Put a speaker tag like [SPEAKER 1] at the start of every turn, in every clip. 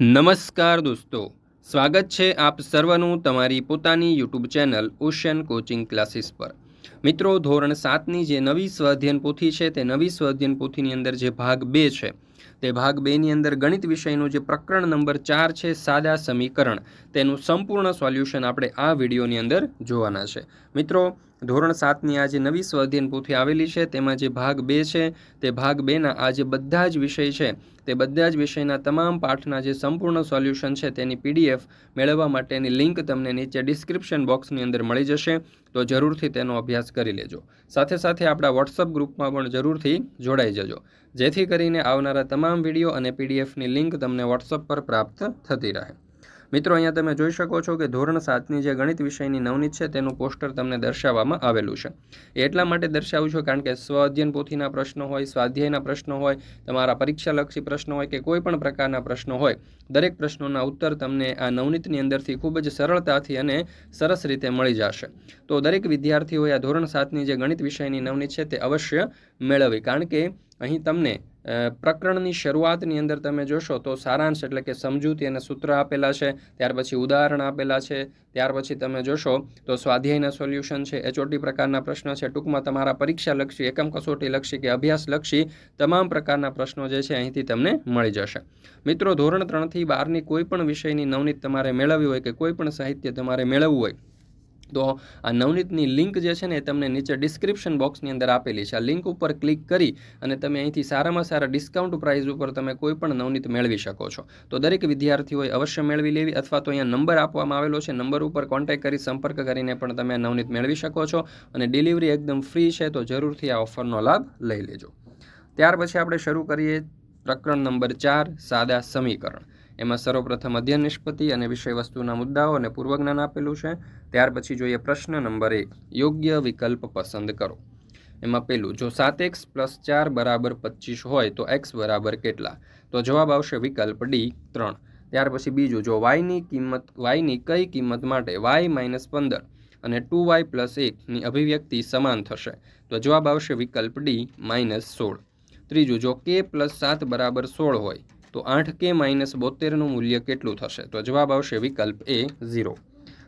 [SPEAKER 1] નમસ્કાર દોસ્તો, સ્વાગત છે આપ સર્વનું તમારી પોતાની YouTube channel Ocean Coaching Classes પર. મિત્રો, ધોરણ સાતની જે નવી સ્વાધ્યન પોથી છે, તે નવી સ્વાધ્યન પોથીની અંદર જે ભાગ બે છે, તે ભાગ બેની અંદર ગણિત વિષયનું જે પ્રકરણ નંબર ચાર છે, સાદા સમીકરણ, તેનું સંપૂર્ણ સોલ્યુશન આપણે આ વિડીયોની અંદર જોવાના છે. મિત્રો ધોરણ સાતની આ જે નવી સ્વાધ્યન પોથી આવેલી છે. તેમાં જે ભાગ બે છે, તે ભાગ બેના આ જે બધા જ વિષય છે. તે બધા જ વિષયના તમામ પાઠના જે સંપૂર્ણ સોલ્યુશન છે, તેની પીડીએફ મેળવવા માટેની લિંક તમને નીચે ડિસ્ક્રિપ્શન બોક્સની અંદર મળી જશે. તો જરૂરથી તેનો અભ્યાસ કરી લેજો. સાથે સાથે આપણા વોટ્સઅપ ગ્રુપમાં પણ જરૂરથી જોડાઈ જજો. જેથી કરીને આવનારા તમામ વીડિયો અને પીડીએફની લિંક તમને વોટ્સઅપ પર પ્રાપ્ત થતી રહે. મિત્રો, અહીંયા તમે જોઈ શકો છો કે ધોરણ સાતની જે ગણિત વિષયની નવનીત છે, તેનું પોસ્ટર તમને દર્શાવવામાં આવેલું છે. એટલા માટે દર્શાવું છું કારણ કે સ્વ અધ્યયન પોથીના પ્રશ્નો હોય, સ્વાધ્યાયના પ્રશ્નો હોય, તમારા પરીક્ષાલક્ષી પ્રશ્નો હોય કે કોઈ પણ પ્રકારના પ્રશ્નો હોય, દરેક પ્રશ્નોના ઉત્તર તમને આ નવનીતની અંદરથી ખૂબ જ સરળતાથી અને સરસ રીતે મળી જશે. તો દરેક વિદ્યાર્થીઓએ આ ધોરણ સાતની જે ગણિત વિષયની નવનીત છે, તે અવશ્ય મેળવવી. કારણ કે અહીં તમને પ્રકરણની શરૂઆતની અંદર તમે જોશો તો સારાંશ એટલે કે સમજૂતી અને સૂત્ર આપેલા છે, ત્યાર પછી ઉદાહરણ આપેલા છે, ત્યાર પછી તમે જોશો તો સ્વાધ્યાયના સોલ્યુશન છે એચઓટી પ્રકારના પ્રશ્નો છે, ટૂંકમાં તમારા પરીક્ષાલક્ષી, એકમ કસોટી લક્ષી કે અભ્યાસલક્ષી તમામ પ્રકારના પ્રશ્નો જે છે અહીંથી તમને મળી જશે. મિત્રો, ધોરણ ત્રણથી બારની કોઈ પણ વિષયની નવનીત તમારે મેળવવી હોય કે કોઈ પણ સાહિત્ય તમારે મેળવવું હોય તો આ નવનીતની લિંક જે છે ને એ તમને નીચે ડિસ્ક્રિપ્શન બોક્સની અંદર આપેલી છે. આ લિંક ઉપર ક્લિક કરી અને તમે અહીંથી સારામાં સારા ડિસ્કાઉન્ટ પ્રાઇસ ઉપર તમે કોઈ પણ નવનીત મેળવી શકો છો. તો દરેક વિદ્યાર્થીઓએ અવશ્ય મેળવી લેવી અથવા તો અહીંયા નંબર આપવામાં આવેલો છે. નંબર ઉપર કોન્ટેક્ટ કરી સંપર્ક કરીને પણ તમે આ નવનીત મેળવી શકો છો અને ડિલિવરી એકદમ ફ્રી છે તો જરૂરથી આ ઓફરનો લાભ લઈ લેજો. ત્યાર પછી આપણે શરૂ કરીએ પ્રકરણ નંબર ચાર, સાદા સમીકરણ. એમાં સર્વપ્રથમ અધ્યયન નિષ્પત્તિ અને વિષય વસ્તુના મુદ્દાઓ અને પૂર્વજ્ઞાન આપેલું છે. ત્યાર પછી જોઈએ પ્રશ્ન નંબર એક, યોગ્ય વિકલ્પ પસંદ કરો. એમાં પેલું, જો સાત એક્સ પ્લસ ચાર બરાબર પચીસ હોય તો એક્સ બરાબર કેટલા? તો જવાબ આવશે વિકલ્પ ડી, ત્રણ. ત્યાર પછી બીજું, જો વાયની કિંમત વાયની કઈ કિંમત માટે વાય માઇનસ પંદર અને ટુ વાય પ્લસ એકની અભિવ્યક્તિ સમાન થશે? તો જવાબ આવશે વિકલ્પ ડી, માઇનસ સોળ. ત્રીજું, જો કે પ્લસ સાત બરાબર સોળ હોય તો આઠ કે માઇનસ બોતેરનું મૂલ્ય કેટલું થશે? તો જવાબ આવશે વિકલ્પ એ ઝીરો.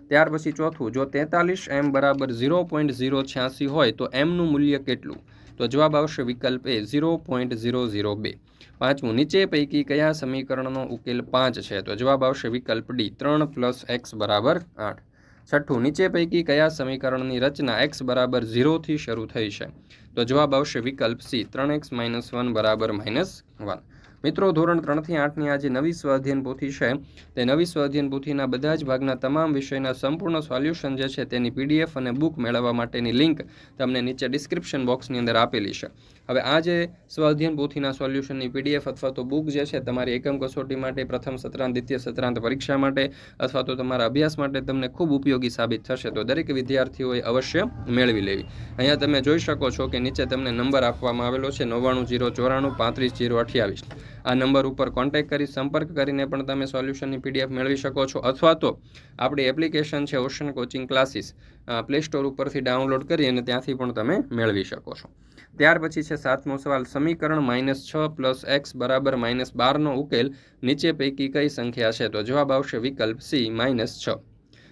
[SPEAKER 1] ત્યાર પછી ચોથું, જો તેતાલીસ એમ બરાબર ઝીરો પોઈન્ટ ઝીરો છ્યાસી હોય, તો એમનું મૂલ્ય કેટલું? તો જવાબ આવશે વિકલ્પ A zero point zero zero બે. પાંચમું, નીચે પૈકી કયા સમીકરણનો ઉકેલ પાંચ છે? તો જવાબ આવશે વિકલ્પ ડી, ત્રણ પ્લસ એક્સ બરાબર આઠ. છઠ્ઠું, નીચે પૈકી કયા સમીકરણની રચના એક્સ બરાબર ઝીરોથી શરૂ થઈ છે? તો જવાબ આવશે વિકલ્પ સી, ત્રણ એક્સ માઇનસ વન બરાબર માઇનસ વન. મિત્રો, ધોરણ ત્રણથી આઠની આ જે નવી સ્વાધ્યન પોથી છે. તે નવી સ્વાધ્યન પોથીના બધા જ ભાગના તમામ વિષયના સંપૂર્ણ સોલ્યુશન જે છે તેની પીડીએફ અને બુક મેળવવા માટેની લિંક તમને નીચે ડિસ્ક્રિપ્શન બોક્સની અંદર આપેલી છે. હવે આ જે સ્વાધ્યન પોથીના સોલ્યુશનની પીડીએફ અથવા તો બુક જે છે તમારી એકમ કસોટી માટે, પ્રથમ સત્રાંત, દ્વિતીય સત્રાંત પરીક્ષા માટે અથવા તો તમારા અભ્યાસ માટે તમને ખૂબ ઉપયોગી સાબિત થશે, તો દરેક વિદ્યાર્થીઓએ અવશ્ય મેળવી લેવી. અહીંયા તમે જોઈ શકો છો કે નીચે તમને નંબર આપવામાં આવેલો છે નવ્વાણું, જીરો, ચોરાણું, પાંત્રીસ, જીરો, અઠ્યાવીસ. આ નંબર ઉપર કોન્ટેક્ટ કરી, સંપર્ક કરીને પણ તમે સોલ્યુશનની પીડીએફ મેળવી શકો છો. અથવા તો આપણી એપ્લિકેશન છે Ocean Coaching Classes Play Store ઉપરથી ડાઉનલોડ કરી અને ત્યાંથી પણ તમે મેળવી શકો છો. ત્યાર પછી છે સાતમો સવાલ, સમીકરણ માઇનસ છ પ્લસ એક્સ બરાબર માઇનસ બારનો ઉકેલ નીચે પૈકી કઈ સંખ્યા છે? તો જવાબ આવશે વિકલ્પ સી માઇનસ છ.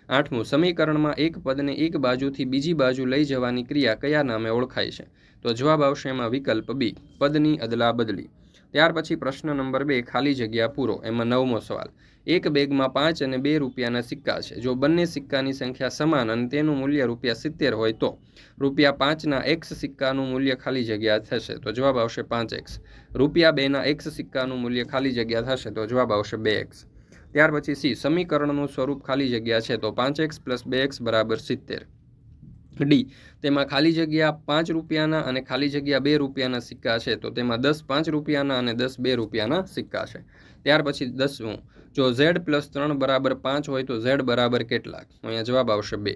[SPEAKER 1] આઠમું, સમીકરણમાં એક પદને એક બાજુથી બીજી બાજુ લઈ જવાની ક્રિયા કયા નામે ઓળખાય છે? તો જવાબ આવશે એમાં વિકલ્પ બી, પદની અદલા બદલી ત્યાર પછી પ્રશ્ન નંબર બે, ખાલી જગ્યા પૂરો, એમાં નવમો સવાલ. એક બેગમાં પાંચ અને બે રૂપિયાના સિક્કા છે. જો બંને સિક્કાની સંખ્યા સમાન અને તેનું મૂલ્ય રૂપિયા સિત્તેર હોય તો? રૂપિયા પાંચના એક્સ સિક્કાનું મૂલ્ય ખાલી જગ્યા થશે તો જવાબ આવશે પાંચ એક્સ. રૂપિયા બેના એક્સ સિક્કાનું મૂલ્ય ખાલી જગ્યા થશે તો જવાબ આવશે બે એક્સ. ત્યાર પછી સી, સમીકરણનું સ્વરૂપ ખાલી જગ્યા છે તો પાંચ એક્સ પ્લસ બે એક્સ બરાબર સિત્તેર. ડી. તેમાં ખાલી જગ્યા પાંચ રૂપિયાના અને ખાલી જગ્યા બે રૂપિયાના સિક્કા છે. તો તેમાં દસ પાંચ રૂપિયાના અને દસ બે રૂપિયાના સિક્કા છે. ત્યાર પછી દસમું. જો ઝેડ પ્લસ ત્રણ બરાબર પાંચ હોય તો ઝેડ બરાબર કેટલા અહીંયા જવાબ આવશે બે.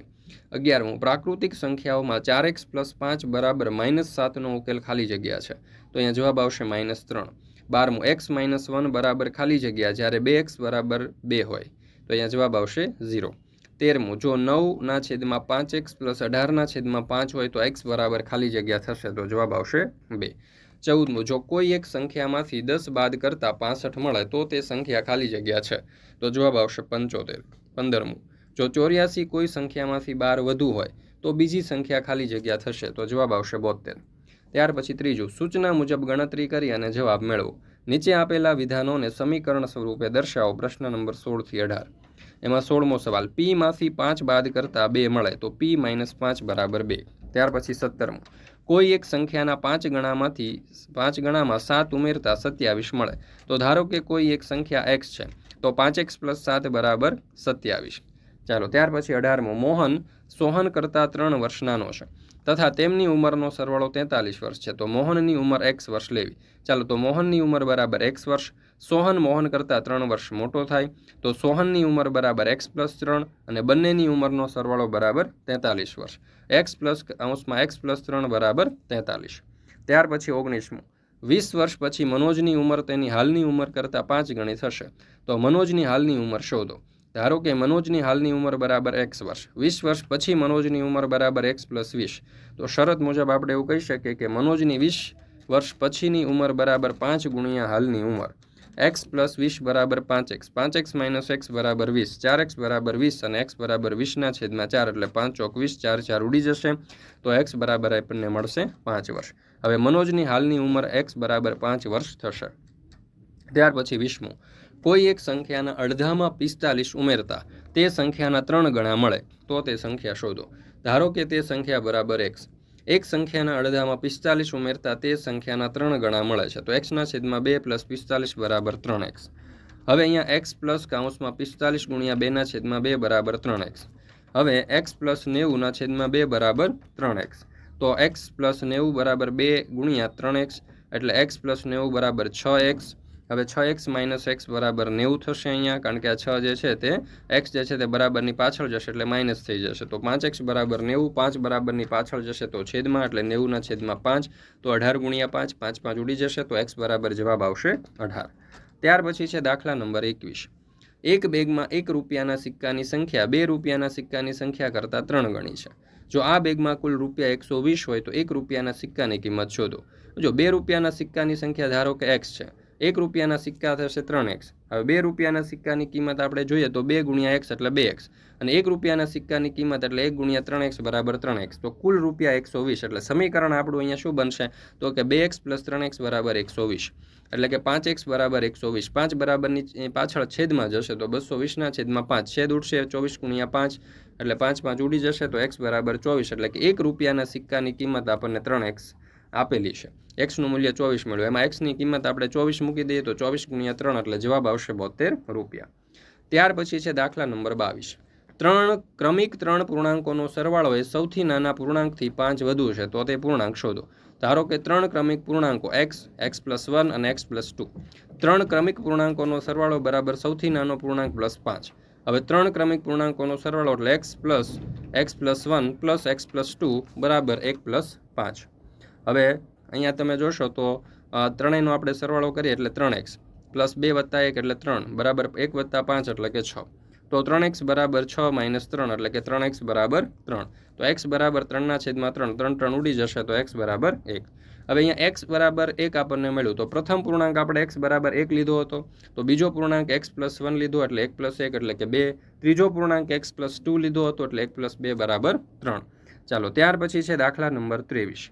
[SPEAKER 1] અગિયારમું. પ્રાકૃતિક સંખ્યાઓમાં ચાર એક્સ પ્લસ પાંચ બરાબર માઇનસ સાતનો ઉકેલ ખાલી જગ્યા છે. તો અહીંયા જવાબ આવશે માઇનસ ત્રણ. બારમું. એક્સ માઇનસ વન બરાબર ખાલી જગ્યા. જ્યારે બે એક્સ બરાબર બે હોય. તો અહીંયા જવાબ આવશે ઝીરો. તેરમું જો નવના છેદમાં પાંચ એક્સ પ્લસ અઢારના છેદમાં પાંચ હોય તો એક્સ બરાબર ખાલી જગ્યા થશે તો જવાબ આવશે બે. ચૌદમું જો કોઈ એક સંખ્યામાંથી દસ બાદ કરતાં પાસઠ મળે તો તે સંખ્યા ખાલી જગ્યા છે. તો જવાબ આવશે પંચોતેર. પંદરમું જો ચોર્યાસી કોઈ સંખ્યામાંથી બાર વધુ હોય તો બીજી સંખ્યા ખાલી જગ્યા થશે તો જવાબ આવશે બોતેર ત્યાર પછી ત્રીજું, સૂચના મુજબ ગણતરી કરી અને જવાબ મેળવો. નીચે આપેલા વિધાનોને સમીકરણ સ્વરૂપે દર્શાવો પ્રશ્ન નંબર સોળથી અઢાર. એમાં સોળમો સવાલ. પીમાંથી પાંચ બાદ કરતાં બે મળે તો પી માઇનસ પાંચ બરાબર બે. ત્યાર પછી સત્તરમું. કોઈ એક સંખ્યાના પાંચ ગણામાંથી પાંચ ગણામાં સાત ઉમેરતા સત્યાવીસ મળે. તો ધારો કે કોઈ એક સંખ્યા એક્સ છે, તો પાંચ એક્સ પ્લસ સાત બરાબર સત્યાવીસ. ચાલો, ત્યાર પછી અઢારમો. મોહન સોહન કરતાં ત્રણ વર્ષ નાનો છે. તથા તેમની ઉંમરનો સરવાળો તેતાલીસ વર્ષ છે. તો મોહનની ઉંમર એક્સ વર્ષ લેવી. ચાલો તો મોહનની ઉંમર બરાબર એક્સ વર્ષ, સોહન મોહન કરતાં ત્રણ વર્ષ મોટો થાય. તો સોહનની ઉંમર બરાબર એક્સ પ્લસ ત્રણ અને બંનેની ઉંમરનો સરવાળો બરાબર તેતાલીસ વર્ષ. એક્સ પ્લસ અંશમાં એક્સ પ્લસ ત્રણ બરાબર તેતાલીસ. ત્યાર પછી ઓગણીસમું. વીસ વર્ષ પછી મનોજની ઉંમર તેની હાલની ઉંમર કરતાં પાંચ ગણી થશે. તો મનોજની હાલની ઉંમર શોધો. ધારો કે મનોજની હાલની ઉંમર બરાબર એક્સ વર્ષ, વીસ વર્ષ પછી મનોજની ઉંમર બરાબર એક્સ પ્લસ વીસ. તો શરત મુજબ આપણે એવું કહી શકીએ કે મનોજની વીસ વર્ષ પછીની ઉંમર બરાબર પાંચ ગુણ્યા હાલની ઉંમર. એક્સ પ્લસ વીસ બરાબર પાંચ એક્સ પાંચ એક્સ માઇનસ એક્સ બરાબર વીસ, ચાર એક્સ બરાબર વીસ અને એક્સ બરાબર વીસના છેદમાં ચાર એટલે પાંચ ચોક વીસ, ચાર ચાર ઉડી જશે. તો એક્સ બરાબર આપણને મળશે પાંચ વર્ષ. હવે મનોજની હાલની ઉંમર એક્સ બરાબર પાંચ વર્ષ થશે. ત્યાર પછી વીસમું કોઈ એક સંખ્યાના અડધામાં પિસ્તાલીસ ઉમેરતા, તે સંખ્યાના ત્રણ ગણા મળે, તો તે સંખ્યા શોધો. ધારો કે તે સંખ્યા બરાબર એક્સ એક સંખ્યાના અડધામાં પિસ્તાલીસ ઉમેરતા, તે સંખ્યાના ત્રણ ગણા મળે છે, તો એક્સના છેદમાં બે પ્લસ પિસ્તાલીસ બરાબર ત્રણ એક્સ હવે અહીંયા એક્સ પ્લસ કાઉન્સમાં પિસ્તાલીસ ગુણ્યા બેના છેદમાં બે બરાબર ત્રણ એક્સ હવે એક્સ પ્લસ નેવુંના છેદમાં બે બરાબર ત્રણ એક્સ તો એક્સ પ્લસ નેવું બરાબર બે ગુણ્યા ત્રણ એક્સ એટલે એક્સ પ્લસ નેવું બરાબર છ એક્સ હવે છ એક્સ માઇનસ એક્સ બરાબર નેવું થશે અહીંયા, કારણ કે આ છ જે છે તે એક્સ જે છે તે બરાબરની પાછળ જશે એટલે માઇનસ થઈ જશે. તો પાંચ એક્સ બરાબર નેવું, પાંચ બરાબરની પાછળ જશે તો છેદમાં, એટલે નેવુંના છેદમાં પાંચ, તો અઢાર ગુણ્યા પાંચ પાંચ પાંચ ઉડી જશે તો એક્સ બરાબર જવાબ આવશે અઢાર. ત્યાર પછી છે દાખલા નંબર એકવીસ. એક બેગમાં એક રૂપિયાના સિક્કાની સંખ્યા, બે રૂપિયાના સિક્કાની સંખ્યા કરતાં ત્રણ ગણી છે. જો આ બેગમાં કુલ રૂપિયા એકસો વીસ હોય તો એક રૂપિયાના સિક્કાની કિંમત શોધો. જો બે રૂપિયાના સિક્કાની સંખ્યા ધારો કે એક્સ છે એક રૂપિયાના સિક્કા થશે ત્રણ એક્સ. હવે બે રૂપિયાના સિક્કાની કિંમત આપણે જોઈએ તો બે ગુણ્યા એક્સ એટલે બે એક્સ. અને એક રૂપિયાના સિક્કાની કિંમત એટલે એક ગુણ્યા ત્રણ એક્સ બરાબર ત્રણ એક્સ. તો કુલ રૂપિયા એકસો વીસ. એટલે સમીકરણ આપણું અહીંયા શું બનશે? તો કે બે એક્સ પ્લસ ત્રણ એક્સ બરાબર એકસો વીસ. એટલે કે પાંચ એક્સ બરાબર એકસો વીસ. પાંચ બરાબરની પાછળ છેદમાં જશે તો બસો વીસના છેદમાં પાંચ. છેદ ઉડશે ચોવીસ ગુણ્યા પાંચ. એટલે પાંચ પાંચ ઉડી જશે તો એક્સ બરાબર ચોવીસ. એટલે કે એક રૂપિયાના સિક્કાની કિંમત આપણને ત્રણ એક્સ આપેલી છે. એક્સનું મૂલ્ય ચોવીસ મળ્યું. એમાં એક્સની કિંમત આપણે ચોવીસ મૂકી દઈએ તો ચોવીસ ગુણ્યા ત્રણ, એટલે જવાબ આવશે બોતેર રૂપિયા. ત્યાર પછી છે દાખલા નંબર બાવીસ. ત્રણ ક્રમિક ત્રણ પૂર્ણાંકોનો સરવાળો એ સૌથી નાના પૂર્ણાંકથી પાંચ વધુ છે, તો તે પૂર્ણાંક શોધો. ધારો કે ત્રણ ક્રમિક પૂર્ણાંકો એક્સ એક્સ પ્લસ વન અને એક્સ પ્લસ ટુ. ત્રણ ક્રમિક પૂર્ણાંકોનો સરવાળો બરાબર સૌથી નાનો પૂર્ણાંક પ્લસ પાંચ. હવે ત્રણ ક્રમિક પૂર્ણાંકોનો સરવાળો એટલે X plus X plus one plus X plus two બરાબર એક પ્લસ પાંચ. હવે અહીંયા તમે જોશો તો ત્રણેયનો આપણે સરવાળો કરીએ એટલે ત્રણ એક્સ પ્લસ બે વત્તા એક એટલે ત્રણ, બરાબર એક વત્તા પાંચ એટલે કે છ. તો ત્રણ એક્સ બરાબર છ માઇનસ ત્રણ એટલે કે ત્રણ એક્સ બરાબર ત્રણ. તો એક્સ બરાબર ત્રણના છેદમાં ત્રણ ત્રણ ત્રણ ઉડી જશે તો એક્સ બરાબર એક. હવે અહીંયા એક્સ બરાબર એક આપણને મળ્યું. તો પ્રથમ પૂર્ણાંક આપણે એક્સ બરાબર એક લીધો હતો. તો બીજો પૂર્ણાંક એક્સ પ્લસ વન લીધો એટલે એક પ્લસ એક એટલે કે બે. ત્રીજો પૂર્ણાંક એક્સ પ્લસ ટુ લીધો હતો એટલે એક પ્લસ બે બરાબર ત્રણ. ચાલો ત્યાર પછી છે દાખલા નંબર ત્રેવીસ.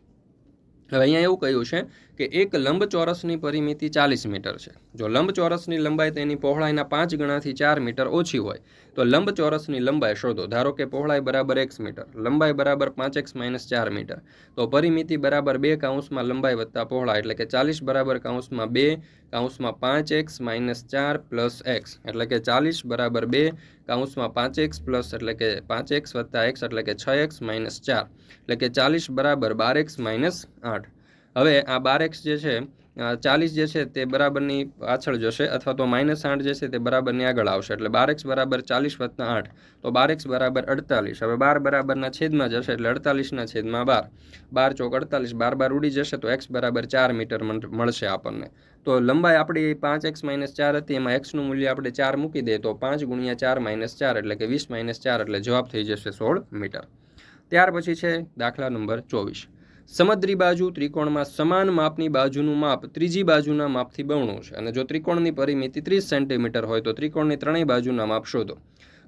[SPEAKER 1] હવે અહીંયા એવું કહ્યું છે કે એક લંબચોરસની પરિમિતિ ચાલીસ મીટર છે. જો લંબચોરસની લંબાઈ તેની પહોળાઈના પાંચ ગણાથી ચાર મીટર ઓછી હોય, તો લંબચોરસની લંબાઈ શોધો. ધારો કે પહોળાઈ બરાબર એક્સ મીટર, લંબાઈ બરાબર પાંચ એક્સ માઇનસ ચાર મીટર, તો પરિમિતિ બરાબર બે કાઉન્સમાં લંબાઈ વત્તા પહોળાઈ, એટલે કે ચાલીસ બરાબર કાઉન્સમાં બે કાઉન્સમાં પાંચ એક્સ માઇનસ ચાર પ્લસ એક્સ. એટલે કે ચાલીસ બરાબર બે કાઉન્સમાં પાંચ એક્સ પ્લસ એટલે કે પાંચ એક્સ વત્તા એક્સ એટલે કે છ એક્સ માઇનસ ચાર. એટલે કે ચાલીસ બરાબર બાર એક્સ માઇનસ આઠ. હવે આ બાર એક્સ જે છે ચાલીસ જે છે તે બરાબરની પાછળ જશે અથવા તો માઇનસ આઠ જે છે તે બરાબરની આગળ આવશે. એટલે બાર એક્સ બરાબર ચાલીસ વત્તા આઠ. તો બાર એક્સ બરાબર અડતાલીસ. હવે બાર બરાબરના છેદમાં જશે એટલે અડતાલીસના છેદમાં બાર. બાર ચોક અડતાલીસ, બાર બાર ઉડી જશે તો એક્સ બરાબર ચાર મીટર મળશે આપણને. તો લંબાઈ આપણી પાંચ એક્સ માઇનસ ચાર હતી, એમાં એક્સનું મૂલ્ય આપણે ચાર મૂકી દઈએ તો પાંચ ગુણ્યા ચાર માઇનસ ચાર એટલે કે વીસ માઇનસ ચાર એટલે જવાબ થઈ જશે સોળ મીટર. ત્યાર પછી છે દાખલા નંબર ચોવીસ. સમદ્રી બાજુ ત્રિકોણમાં સમાન માપની બાજુનું માપ ત્રીજી બાજુના માપથી બમણું છે. અને જો ત્રિકોણની પરિમિતિ ત્રીસ સેન્ટીમીટર હોય તો ત્રિકોણની ત્રણેય બાજુના માપ શોધો.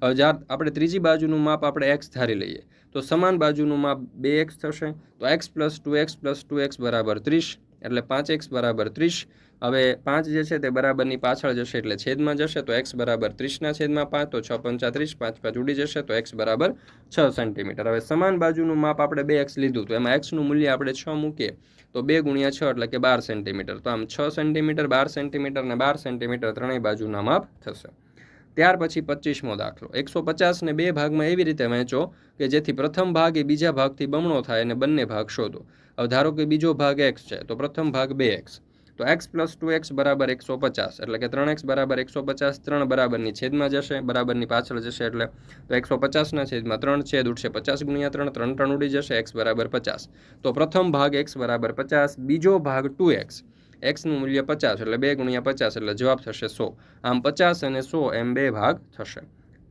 [SPEAKER 1] જ્યારે આપણે ત્રીજી બાજુનું માપ આપણે એક્સ ધારી લઈએ. તો સમાન બાજુનું માપ બે એક્સ થશે. તો X plus two X plus two X બરાબર ત્રીસ. એટલે પાંચ એક્સ બરાબર ત્રીસ. હવે પાંચ જે છે તે બરાબરની પાછળ જશે એટલે છેદમાં જશે તો એક્સ બરાબર ત્રીસના છેદમાં પાંચ, તો છ પંચાત્રીસ પાંચ પાંચ ઉડી જશે તો એક્સ બરાબર છ સેન્ટીમીટર. હવે સમાન બાજુનું માપ આપણે બે એક્સ લીધું તો એમાં એક્સનું મૂલ્ય આપણે છ મૂકીએ તો બે ગુણ્યા છ એટલે કે બાર સેન્ટીમીટર. તો આમ છ સેન્ટીમીટર, બાર સેન્ટીમીટર અને બાર સેન્ટીમીટર ત્રણેય બાજુના માપ થશે. ત્યાર પછી પચીસમો દાખલો. એકસો પચાસને બે ભાગમાં એવી રીતે વહેંચો કે જેથી પ્રથમ ભાગ એ બીજા ભાગથી બમણો થાય અને બંને ભાગ શોધો. હવે ધારો કે બીજો ભાગ એક્સ છે, તો પ્રથમ ભાગ બે એક્સ. તો એક્સ પ્લસ ટુ એક્સ બરાબર એકસો પચાસ. એટલે કે ત્રણ એક્સ બરાબર એકસો પચાસ, ત્રણ બરાબરની છેદમાં જશે, બરાબરની પાછળ જશે એટલે તો એકસો પચાસના છેદમાં ત્રણ છેદ ઉઠશે પચાસ ગુણ્યા ત્રણ ત્રણ ત્રણ ઉડી જશે એક્સ બરાબર પચાસ. તો પ્રથમ ભાગ એક્સ બરાબર પચાસ, બીજો ભાગ ટુ એક્સ એક્સનું મૂલ્ય પચાસ, એટલે બે ગુણ્યા પચાસ, એટલે જવાબ થશે સો. આમ પચાસ અને સો એમ બે ભાગ થશે.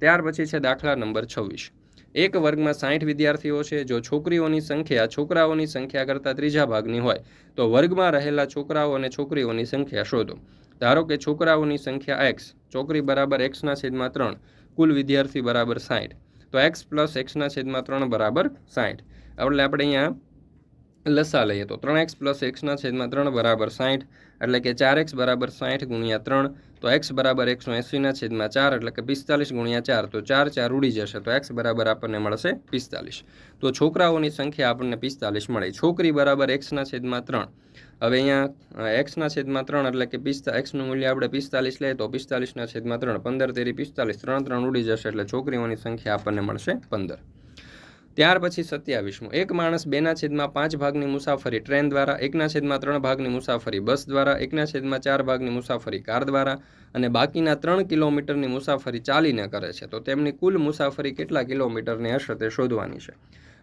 [SPEAKER 1] ત્યાર પછી છે દાખલા નંબર છવ્વીસ. એક વર્ગમાં સાઠ વિદ્યાર્થીઓ છે, જો છોકરીઓની સંખ્યા છોકરાઓની સંખ્યા કરતાં ત્રીજા ભાગની હોય, તો વર્ગમાં રહેલા છોકરાઓ અને છોકરીઓની સંખ્યા શોધો. ધારો કે છોકરાઓની સંખ્યા એક્સ છોકરી બરાબર એક્સના છેદમાં ત્રણ, કુલ વિદ્યાર્થી બરાબર સાઠ. તો એક્સ પ્લસ એક્સના છેદમાં ત્રણ બરાબર સાઠ. એટલે આપણે અહીંયા લસા લઈએ તો ત્રણ એક્સ પ્લસ એક્સના છેદમાં ત્રણ બરાબર સાઠ, એટલે કે ચાર એક્સ બરાબર સાઠ ગુણ્યા ત્રણ, તો એક્સ બરાબર એકસો એંસીના છેદમાં ચાર, એટલે કે પિસ્તાલીસ ગુણ્યા ચાર, તો ચાર ચાર ઉડી જશે, તો એક્સ બરાબર આપણને મળશે પિસ્તાલીસ. તો છોકરાઓની સંખ્યા આપણને પિસ્તાલીસ મળે. છોકરી બરાબર એક્સના છેદમાં ત્રણ. હવે અહીંયા એક્સના છેદમાં ત્રણ, એટલે કે પિસ્તા, એક્સનું મૂલ્ય આપણે પિસ્તાલીસ લઈએ તો પિસ્તાલીસના છેદમાં ત્રણ, પંદર તેરી પિસ્તાલીસ, ત્રણ ત્રણ ઉડી જશે, એટલે છોકરીઓની સંખ્યા આપણને મળશે પંદર. ત્યાર પછી સત્યાવીસમું. એક માણસ બેના છેદમાં પાંચ ભાગની મુસાફરી ટ્રેન દ્વારા, એકના છેદમાં ત્રણ ભાગની મુસાફરી બસ દ્વારા, એકના છેદમાં ચાર ભાગની મુસાફરી કાર દ્વારા અને બાકીના ત્રણ કિલોમીટરની મુસાફરી ચાલીને કરે છે. તો તેમની કુલ મુસાફરી કેટલા કિલોમીટરની હશે તે શોધવાની છે.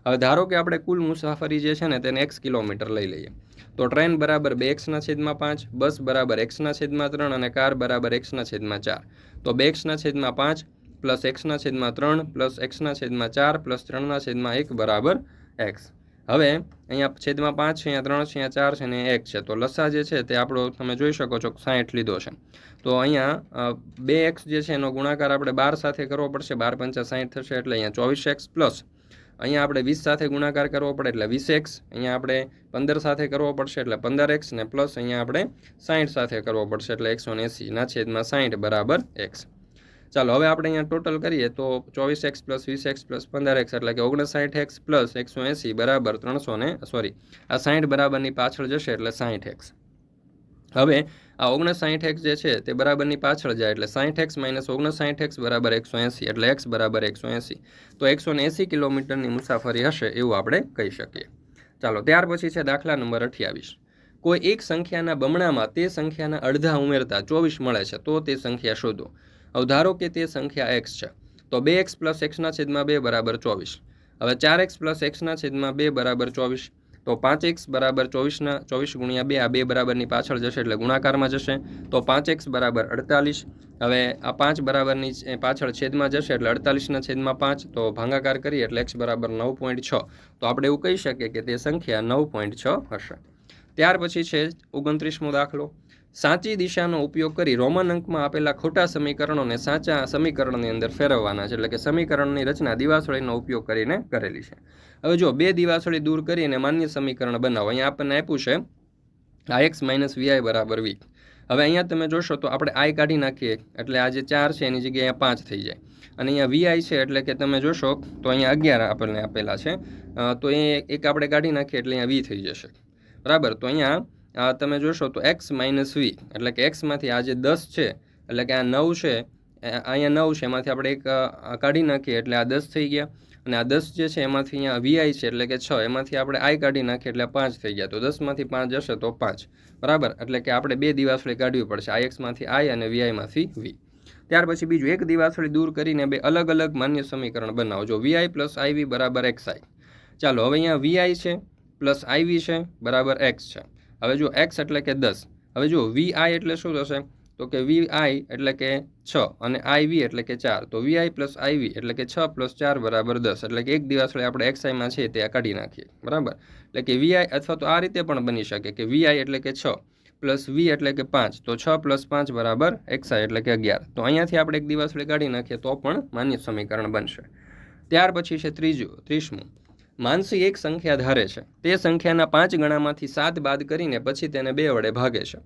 [SPEAKER 1] હવે ધારો કે આપણે કુલ મુસાફરી જે છે ને તેને એક્સ કિલોમીટર લઈ લઈએ. તો ટ્રેન બરાબર બે એક્સના છેદમાં પાંચ, બસ બરાબર એક્સના છેદમાં ત્રણ અને કાર બરાબર એક્સના છેદમાં ચાર. તો બે એક્સના છેદમાં પાંચ પ્લસ એક્સના છેદમાં ત્રણ, પ્લસ એક્સના છેદમાં ચાર, પ્લસ ત્રણના છેદમાં એક બરાબર એક્સ. હવે, અહીંયા છેદમાં પાંચ છે, અહીંયા ત્રણ છે, અહીંયા ચાર છે, અને એક છે. તો લસા જે છે તે આપણો તમે જોઈ શકો છો સાઠ લીધો છે. તો અહીંયા બે એક્સ જે છે એનો ગુણાકાર આપણે બાર સાથે કરવો પડશે. બાર પંચા સાઠ થશે એટલે અહીંયા ચોવીસ એક્સ પ્લસ. અહીંયા આપણે વીસ સાથે ગુણાકાર કરવો પડે એટલે વીસ એક્સ. અહીંયા આપણે પંદર સાથે કરવો પડશે એટલે પંદર એક્સ. ને પ્લસ અહીંયા આપણે સાઠ સાથે કરવો પડશે એટલે એકસો એંસીના છેદમાં સાઠ બરાબર એક્સ. ચાલો, હવે આપણે અહીંયા ટોટલ કરીએ તો ચોવીસ એક્સ પ્લસ વીસ એક્સ પ્લસ પંદર એક્સ એટલે કે ઓગણસાઠ એક્સ પ્લસ એકસો એંસી બરાબર ત્રણસો ને, સોરી, આ સાઠ બરાબરની પાછળ જશે એટલે સાઠ એક્સ. હવે આ ઓગણસાઠ એક્સ જે છે તે બરાબરની પાછળ જાય એટલે સાઠ એક્સ માઇનસ ઓગણસાઠ એક્સ બરાબર એકસો એંસી એટલે એક્સ બરાબર એકસો એંસી. તો એકસો એંસી કિલોમીટરની મુસાફરી હશે એવું આપણે કહી શકીએ. ચાલો, ત્યાર પછી છે દાખલા નંબર અઠ્યાવીસ. કોઈ એક સંખ્યાના બમણામાં તે સંખ્યાના અડધા ઉમેરતા ચોવીસ મળે છે તો તે સંખ્યા શોધો. હવે ધારો કે તે સંખ્યા એક્સ છે, તો બે એક્સ પ્લસ એક્સના છેદમાં બે બરાબર ચોવીસ. હવે ચાર એક્સ પ્લસ એક્સના છેદમાં બે બરાબર ચોવીસ, તો પાંચ એક્સ બરાબર ચોવીસના ચોવીસ ગુણ્યા બે, આ બે બરાબરની પાછળ જશે એટલે ગુણાકારમાં જશે, તો પાંચ એક્સ બરાબર અડતાલીસ. હવે આ પાંચ બરાબરની પાછળ છેદમાં જશે એટલે અડતાલીસના છેદમાં પાંચ, તો ભાંગાકાર કરીએ એટલે એક્સ બરાબર નવ પોઈન્ટ છ. તો આપણે એવું કહી શકીએ કે તે સંખ્યા નવ પોઈન્ટ છ હશે. ત્યાર પછી છે ઓગણત્રીસમો દાખલો. સાચી દિશાનો ઉપયોગ કરી રોમન અંકમાં આપેલા ખોટા સમીકરણોને સાચા સમીકરણની અંદર ફેરવવાના છે. એટલે કે સમીકરણની રચના દિવાસળીનો ઉપયોગ કરીને કરેલી છે. હવે જો બે દિવાસળી દૂર કરીને માન્ય સમીકરણ બનાવો. અહીંયા આપણને આપ્યું છે આ એક્સ માઇનસ વીઆઈ બરાબર વી હવે અહીંયા તમે જોશો તો આપણે આઈ કાઢી નાખીએ. એટલે આ જે ચાર છે એની જગ્યાએ અહીંયા પાંચ થઈ જાય. અને અહીંયા વીઆઈ છે એટલે કે તમે જોશો તો અહીંયા અગિયાર આપણને આપેલા છે. તો એ એક આપણે કાઢી નાખીએ એટલે અહીંયા વી થઈ જશે. બરાબર? તો અહીંયા તમે જોશો તો એક્સ માઇનસ વી એટલે કે એક્સમાંથી આ જે દસ છે, એટલે કે આ નવ છે અહીંયા નવ છે, એમાંથી આપણે એક કાઢી નાખીએ, એટલે આ દસ થઈ ગયા. અને આ દસ જે છે, એમાંથી અહીંયા વીઆઈ છે, એટલે કે છ, એમાંથી આપણે આઈ કાઢી નાખીએ, એટલે પાંચ થઈ ગયા. તો દસમાંથી પાંચ જશે તો પાંચ. બરાબર? એટલે કે આપણે બે દિવાસળી કાઢવી પડશે આઈ એક્સમાંથી આઈ અને વીઆઈમાંથી વી ત્યાર પછી બીજું, એક દિવાસળી દૂર કરીને બે અલગ અલગ માન્ય સમીકરણ બનાવો. જો વીઆઈ પ્લસ આઈવી બરાબર એક્સ આઈ ચાલો, હવે અહીંયા વીઆઈ છે પ્લસ આઈવી છે, બરાબર એક્સ છે. હવે જો એક્સ એટલે કે દસ. હવે જો વી આઈ એટલે શું થશે? તો કે વી આઈ એટલે કે છ અને આઈ વી એટલે કે ચાર. તો વી આઈ પ્લસ આઈ વી એટલે કે છ પ્લસ ચાર બરાબર દસ. એટલે કે એક દિવસ આપણે એક્સઆઈમાં છે તે કાઢી નાખીએ. બરાબર? એટલે કે વીઆઈ અથવા તો આ રીતે પણ બની શકે કે વીઆઈ એટલે કે છ પ્લસ વી એટલે કે પાંચ. તો છ પ્લસ પાંચ બરાબર એક્સઆઈ એટલે કે અગિયાર. તો અહીંયાથી આપણે એક દિવસ કાઢી નાખીએ તો પણ માન્ય સમીકરણ બનશે. ત્યાર પછી છે ત્રીજું, ત્રીસમું. માનસી એક સંખ્યા ધારે છે. તે સંખ્યાના પાંચ ગણામાંથી સાત બાદ કરીને પછી તેને બે વડે ભાગે છે.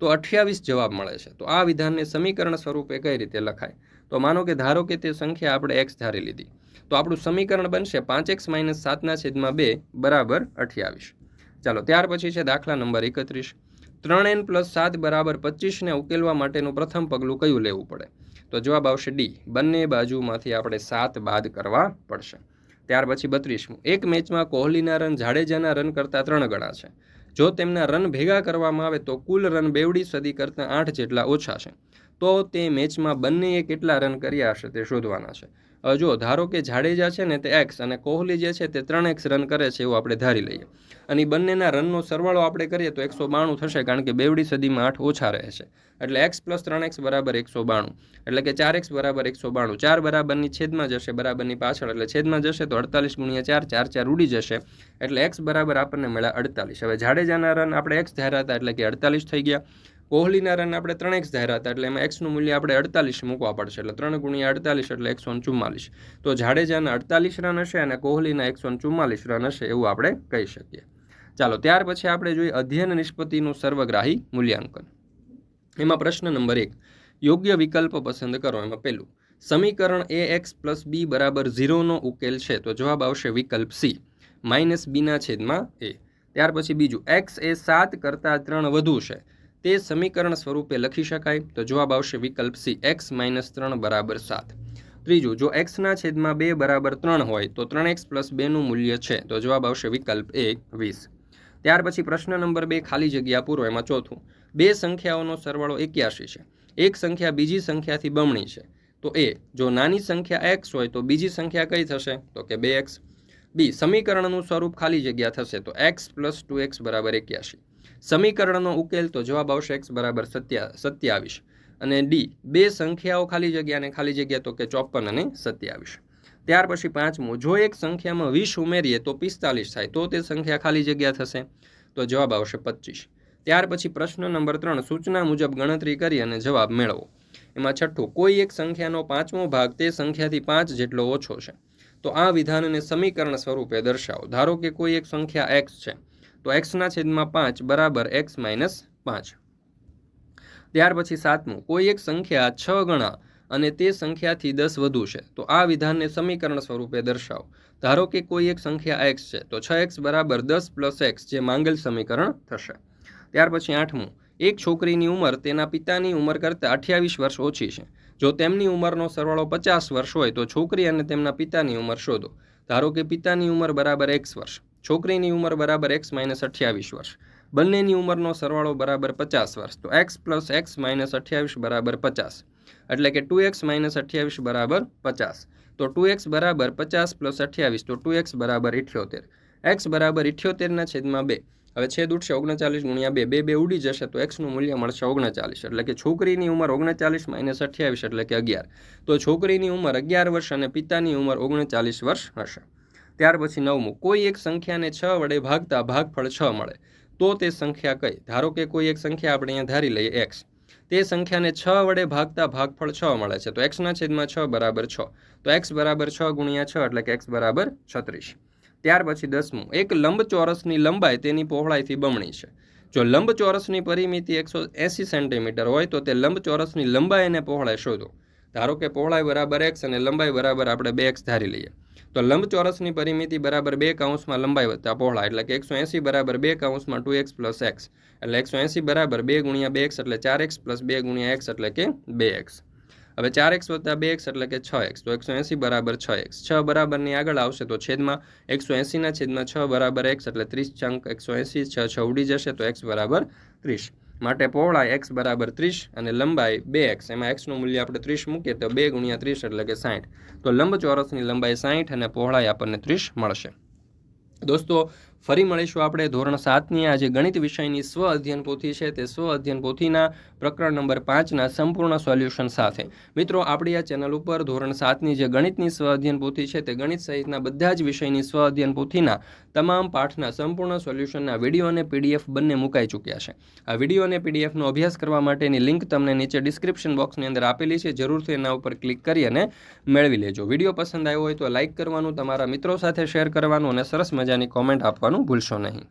[SPEAKER 1] તો અઠ્યાવીસ જવાબ મળે છે. તો આ વિધાનને સમીકરણ સ્વરૂપે કઈ રીતે લખાય? તો માનો કે ધારો કે તે સંખ્યા આપણે એક્સ ધારી લીધી. તો આપણું સમીકરણ બનશે પાંચ એક્સ માઇનસ સાતના છેદમાં બે બરાબર અઠ્યાવીસ. ચાલો, ત્યાર પછી છે દાખલા નંબર એકત્રીસ. ત્રણ એન પ્લસ સાત બરાબર પચીસને ઉકેલવા માટેનું પ્રથમ પગલું કયું લેવું પડે? તો જવાબ આવશે ડી. બંને બાજુમાંથી આપણે સાત બાદ કરવા પડશે. ત્યાર પછી બત્રીસમું. એક મેચમાં કોહલીના રન જાડેજાના રન કરતાં ત્રણ ગણા છે. જો તેમના રન ભેગા કરવામાં આવે તો કુલ રન બેવડી સદી કરતાં આઠ જેટલા ઓછા છે. તો તે મેચમાં બંનેએ કેટલા રન કર્યા હશે તે શોધવાના છે. જો ધારો કે જાડેજા છે ને તે એક્સ અને કોહલી જે છે તે ત્રણ એક્સ રન કરે છે એવું આપણે ધારી લઈએ. અને બંનેના રનનો સરવાળો આપણે કરીએ તો એકસો બાણું થશે કારણ કે બેવડી સદીમાં આઠ ઓછા રહે છે. એટલે એક્સ પ્લસ ત્રણ એક્સ બરાબર એકસો બાણું. એટલે કે ચાર એક્સ બરાબર એકસો બાણું. ચાર બરાબરની છેદમાં જશે બરાબરની પાછળ. એટલે છેદમાં જશે તો અડતાલીસ ગુણ્યા ચાર ચાર ચાર ઉડી જશે. એટલે એક્સ બરાબર આપણને મળ્યા અડતાલીસ. હવે જાડેજાના રન આપણે એક્સ ધાર્યા હતા એટલે કે અડતાલીસ થઈ ગયા. કોહલીના રન આપણે ત્રણ એક્સ ધાર્યા હતા, એટલે એમાં એક્સનું મૂલ્ય આપણે અડતાલીસ મૂકવા પડશે, એટલે ત્રણ ગુણ્યા અડતાલીસ એટલે એકસો ચુમ્માલીસ. તો જાડેજાના અડતાલીસ રન હશે અને કોહલીના એકસો ચુમ્માલીસ રન હશે એવું આપણે કહી શકીએ. ચાલો, ત્યાર પછી આપણે જોઈએ અધ્યયન નિષ્પત્તિનું સર્વગ્રાહી મૂલ્યાંકન. એમાં પ્રશ્ન નંબર એક, યોગ્ય વિકલ્પ પસંદ કરો, એમાં પહેલું. સમીકરણ એ એક્સ પ્લસ બી બરાબર ઝીરોનો ઉકેલ છે, તો જવાબ આવશે વિકલ્પ સી, માઇનસ બીના છેદમાં એ. ત્યાર પછી બીજું, એક્સ એ સાત કરતાં ત્રણ વધુ છે તે સમીકરણ સ્વરૂપે લખી શકાય. તો જવાબ આવશે વિકલ્પ સી એક્સ માઇનસ ત્રણ બરાબર સાત. ત્રીજું, જો એક્સના છેદમાં બે બરાબર ત્રણ હોય, તો ત્રણ એક્સ પ્લસ બેનું મૂલ્ય છે. તો જવાબ આવશે વિકલ્પ એ, વીસ. ત્યાર પછી પ્રશ્ન નંબર બે ખાલી જગ્યા પૂરો, એમાં ચોથું. બે સંખ્યાઓનો સરવાળો એક્યાશી છે. એક સંખ્યા બીજી સંખ્યાથી બમણી છે. તો એ, જો નાની સંખ્યા એક્સ હોય, તો બીજી સંખ્યા કઈ થશે? તો કે બે એક્સ બી, સમીકરણનું સ્વરૂપ ખાલી જગ્યા થશે, તો એક્સ પ્લસ ટુ એક્સ બરાબર એક્યાશી. સમીકરણનો ઉકેલ તો જવાબ આવશે એક્સ બરાબર સત્યા, સત્યાવીસ. અને ડી બે સંખ્યાઓ ખાલી જગ્યા અને ખાલી જગ્યા તો કે ચોપન અને સત્યાવીસ. ત્યાર પછી પાંચમું, જો એક સંખ્યામાં વીસ ઉમેરીએ તો પિસ્તાલીસ થાય, તો તે સંખ્યા ખાલી જગ્યા થશે. તો જવાબ આવશે પચીસ. ત્યાર પછી પ્રશ્ન નંબર ત્રણ, સૂચના મુજબ ગણતરી કરી અને જવાબ મેળવો. એમાં છઠ્ઠું, કોઈ એક સંખ્યાનો પાંચમો ભાગ તે સંખ્યાથી પાંચ જેટલો ઓછો છે. તો આ વિધાનને સમીકરણ સ્વરૂપે દર્શાવો. ધારો કે કોઈ એક સંખ્યા એક્સ છે. તો એક્સના છેદમાં પાંચ બરાબર એક્સ માઇનસ પાંચ. ત્યાર પછી સાતમું, કોઈ એક સંખ્યા છ ગણા અને તે સંખ્યાથી દસ વધુ છે. તો આ વિધાનને સમીકરણ સ્વરૂપે દર્શાવો. ધારો કે કોઈ એક સંખ્યા એક્સ છે, તો છ એક્સ બરાબર દસ પ્લસ એક્સ જે માંગેલ સમીકરણ થશે. ત્યાર પછી આઠમું, એક છોકરીની ઉંમર તેના પિતાની ઉંમર કરતાં અઠ્યાવીસ વર્ષ ઓછી છે. જો તેમની ઉંમરનો સરવાળો પચાસ વર્ષ હોય, તો છોકરી અને તેમના પિતાની ઉંમર શોધો. ધારો કે પિતાની ઉંમર બરાબર એક્સ વર્ષ. છોકરીની ઉંમર બરાબર એક્સ માઇનસ અઠ્યાવીસ વર્ષ. બંનેની ઉંમરનો સરવાળો બરાબર પચાસ વર્ષ. તો એક્સ પ્લસ એક્સ માઇનસ અઠ્યાવીસ બરાબર પચાસ. એટલે કે ટુ એક્સ માઇનસ અઠ્યાવીસ બરાબર પચાસ. તો ટુ એક્સ બરાબર પચાસ પ્લસ અઠ્યાવીસ, તો ટુ એક્સ બરાબર ઇઠ્યોતેર. એક્સ બરાબર ઇઠ્યોતેરના છેદમાં બે. હવે છેદ ઉઠશે ઓગણચાલીસ ગુણ્યા બે. બે બે ઉડી જશે તો એક્સનું મૂલ્ય મળશે ઓગણચાલીસ. એટલે કે છોકરીની ઉંમર ઓગણચાલીસ માઇનસ અઠ્યાવીસ એટલે કે અગિયાર. તો છોકરીની ઉંમર અગિયાર વર્ષ અને પિતાની ઉંમર ઓગણચાલીસ વર્ષ હશે. ત્યાર પછી નવમું, કોઈ એક સંખ્યાને છ વડે ભાગતા ભાગફળ છ મળે. તો તે સંખ્યા કઈ? ધારો કે કોઈ એક સંખ્યા આપણે અહીંયા ધારી લઈએ એક્સ તે સંખ્યાને છ વડે ભાગતા ભાગફળ છ મળે છે. તો એક્સના છેદમાં છ બરાબર છ. તો એક્સ બરાબર છ ગુણ્યા છ એટલે કે એક્સ બરાબર છત્રીસ. ત્યાર પછી દસમું, એક લંબચોરસની લંબાઈ તેની પહોળાઈથી બમણી છે. જો લંબચોરસની પરિમિતિ એકસો એંસી સેન્ટીમીટર હોય તો તે લંબચોરસની લંબાઈ અને પહોળાઈ શોધો. ધારો કે પહોળાઈ બરાબર એક્સ અને લંબાઈ બરાબર આપણે બે એક્સ ધારી લઈએ. તો લંબચોરસની પરિમિતિ બરાબર બે કાઉન્સમાં લંબાઈ વત્તા પહોળા એટલે કે એકસો એંસી બરાબર બે કાઉન્સમાં ટુ એક્સ પ્લસ એક્સ એટલે એકસો એંસી બરાબર બે ગુણ્યા બે એક્સ એટલે ચાર એક્સ પ્લસ બે ગુણ્યા એક્સ એટલે કે બે એક્સ. હવે ચાર એક્સ વત્તા બે એક્સ એટલે કે છ એક્સ. તો એકસો એંસી બરાબર છ એક્સ. છ બરાબરની આગળ આવશે તો છેદમાં એકસો એંસીના છેદમાં છ બરાબર એક્સ એટલે ત્રીસ ચંક એકસો એંસી. છ છ ઉડી જશે તો એક્સ બરાબર ત્રીસ. માટે પહોળાઈ એક્સ બરાબર ત્રીસ અને લંબાઈ બે એક્સ એમાં એક્સનું મૂલ્ય આપણે ત્રીસ મૂકીએ તો બે ગુણ્યા ત્રીસ એટલે કે સાઠ તો લંબચોરસની લંબાઈ સાઠ અને પહોળાઈ આપણને ત્રીસ મળશે. દોસ્તો ફરી મળીશું આપણે ધોરણ સાતની આ જે ગણિત વિષયની સ્વ અધ્યયન પોથી છે. તે સ્વ અધ્યયન પોથીના પ્રકરણ નંબર પાંચના સંપૂર્ણ સોલ્યુશન સાથે. મિત્રો, આપણી આ ચેનલ ઉપર ધોરણ સાતની જે ગણિતની સ્વ અધ્યયન પોથી છે તે ગણિત સહિતના બધા જ વિષયની સ્વ અધ્યયન પોથીના તમામ પાઠના સંપૂર્ણ સોલ્યુશનના વીડિયો અને પીડીએફ બંને મુકાઈ ચૂક્યા છે. આ વીડિયો અને પીડીએફનો અભ્યાસ કરવા માટેની લિંક તમને નીચે ડિસ્ક્રિપ્શન બોક્સની અંદર આપેલી છે. જરૂરથી એના ઉપર ક્લિક કરી અને મેળવી લેજો. વીડિયો પસંદ આવ્યો હોય તો લાઇક કરવાનું, તમારા મિત્રો સાથે શેર કરવાનું અને સરસ મજાની કોમેન્ટ આપવાનું ભૂલશો નહીં.